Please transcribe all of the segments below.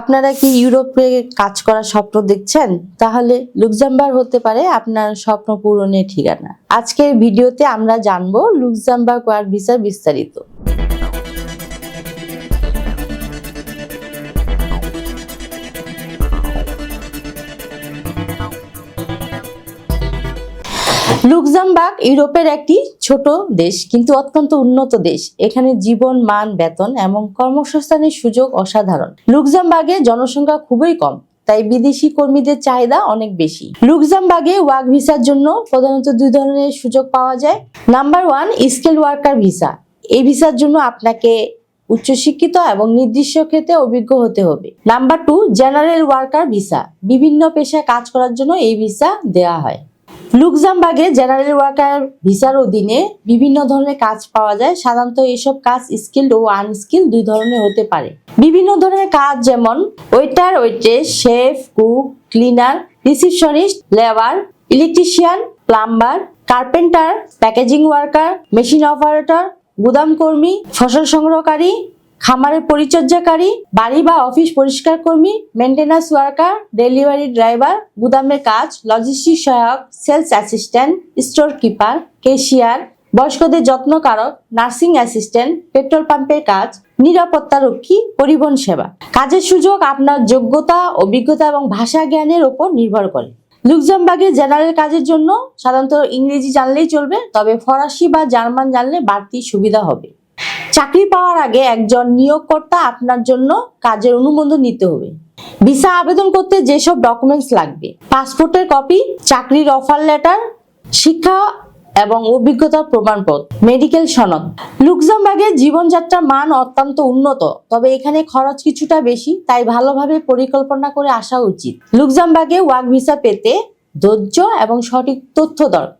আপনারা কি ইউরোপে কাজ করার স্বপ্ন দেখছেন? তাহলে লুকজাম্বার হতে পারে আপনার স্বপ্ন পূরণের ঠিকানা। আজকের ভিডিওতে আমরা জানব লুকজাম্বার কোয়ার ভিসার বিস্তারিত। লুক্সেমবার্গ ইউরোপের একটি ছোট দেশ, কিন্তু অত্যন্ত উন্নত দেশ। এখানে জীবন, মান, বেতন এবং কর্মসংস্থানের সুযোগ অসাধারণ। লুক্সেমবার্গে জনসংখ্যা খুবই কম, তাই বিদেশি কর্মীদের চাহিদা অনেক বেশি। লুক্সেমবার্গে ওয়ার্ক ভিসার জন্য প্রধানত দুই ধরনের সুযোগ পাওয়া যায়। Number one, skill worker visa. এই ভিসার জন্য আপনাকে উচ্চশিক্ষিত এবং নির্দিষ্ট ক্ষেত্রে অভিজ্ঞ হতে হবে। Number two, general worker visa. বিভিন্ন পেশায় কাজ করার জন্য এই ভিসা দেওয়া হয়। লুক্সেমবার্গে জেনারেল ওয়ার্কার ভিসার অধীনে বিভিন্ন ধরনের কাজ পাওয়া যায়। সাধারণত এসব কাজ স্কিল্ড ও আনস্কিল দুই ধরনের হতে পারে। বিভিন্ন ধরনের কাজ যেমন waiter, waitress, chef, cook, cleaner, receptionist, labour, electrician, plumber, carpenter, packaging worker, machine operator গুদাম কর্মী ফসল সংগ্রহকারী খামারের পরিচর্যাকারী, বাড়ি বা অফিস পরিষ্কার কর্মী মেনটেন্যান্স ওয়ার্কার ডেলিভারি ড্রাইভার গুদামের কাজ লজিস্টিক সহায়ক sales assistant store keeper cashier বয়স্কদের যত্নকারক নার্সিং অ্যাসিস্ট্যান্ট পেট্রোল পাম্পের কাজ নিরাপত্তারক্ষী পরিবহন সেবা। কাজের সুযোগ আপনার যোগ্যতা, অভিজ্ঞতা এবং ভাষা জ্ঞানের উপর নির্ভর করে। লুক্সেমবার্গে জেনারেল কাজের জন্য সাধারণত ইংরেজি জানলেই চলবে, তবে ফরাসি বা জার্মান জানলে বাড়তি সুবিধা হবে। চাকরি পাওয়ার আগে একজন নিয়োগকর্তা আপনার জন্য কাজের অনুমোদন নিতে হবে। ভিসা আবেদন করতে যেসব ডকুমেন্টস লাগবে, পাসপোর্টের কপি চাকরির অফার লেটার শিক্ষা এবং অভিজ্ঞতার প্রমাণপত্র মেডিকেল সনদ। লুক্সেমবার্গের জীবনযাত্রার মান অত্যন্ত উন্নত, তবে এখানে খরচ কিছুটা বেশি, তাই ভালোভাবে পরিকল্পনা করে আসা উচিত। লুক্সেমবার্গে ওয়ার্ক ভিসা পেতে ধৈর্য এবং সঠিক তথ্য দরকার।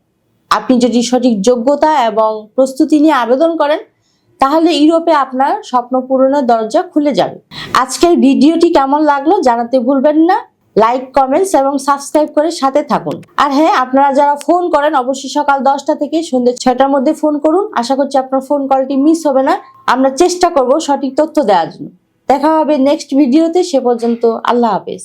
আপনি যদি সঠিক যোগ্যতা এবং প্রস্তুতি নিয়ে আবেদন করেন তাহলে ইউরোপে আপনার স্বপ্ন পূরণের দরজা খুলে যাবে। আজকের ভিডিওটি কেমন লাগল জানাতে ভুলবেন না। লাইক কমেন্টস এবং সাবস্ক্রাইব করে সাথে থাকুন। আর হ্যাঁ আপনারা যারা ফোন করেন, অবশ্যই সকাল দশটা থেকে সন্ধ্যে ছয়টার মধ্যে ফোন করুন। আশা করছি আপনার ফোন কলটি মিস হবে না। আমরা চেষ্টা করব সঠিক তথ্য দেওয়ার জন্য। দেখা হবে নেক্সট ভিডিওতে সে পর্যন্ত আল্লাহ হাফেজ।